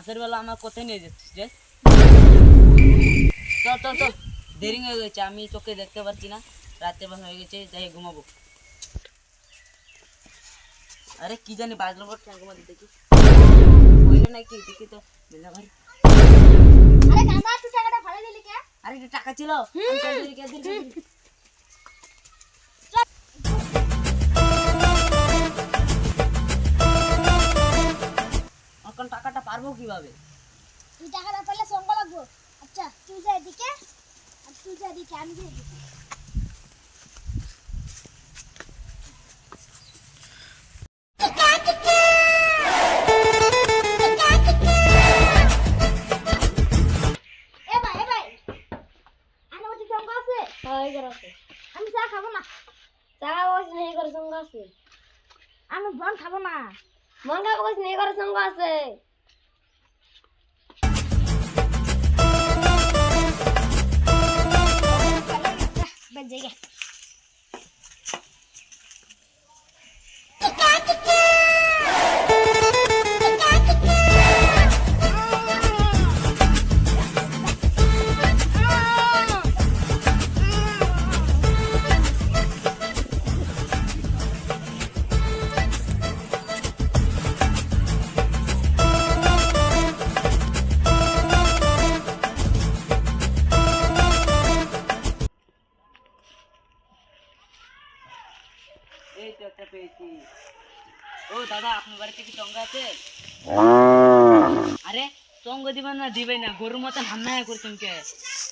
রাতের বেলা আমার কোথায় নিয়ে যাচ্ছিস রে চল চল চল। দেরি হয়ে গেছে আমি চোখে দেখতে পাচ্ছি না। রাতের বেলা হয়ে গেছে যাই ঘুমাবো। আরে কি জানি বাজলো বট ঘুমাতে দেখি। হইল নাকি দেখি তো বেলা ভাই আরে তুই টাকাটা ভাড়া দিলি কে? আরে টাকা ছিল। আমি চাই দিলি, কে পারব কীভাবে? তুই টাকাটা পেলে সঙ্গ লাগবো। আচ্ছা তুই যা এদিকে আর তুই যা এদিকে আমি এদিকে। হয় আমি চা খাব না। চা বসে নেই করে সঙ্গ আছে। আমি বন খাব না। মন খাব নেই করে সঙ্গ আছে। বেন জায়গা এই আছে? আরে, চঙ্গ দিবেন না দিবে না। গরুর মতন হান্না করছেন কে?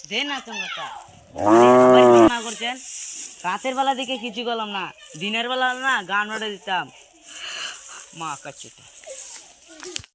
দে না চঙ্গটা। করছেন? রাতের বেলা দিকে কিছু করলাম না, দিনের বেলা না, গান ওটা দিতাম। মা কাছে।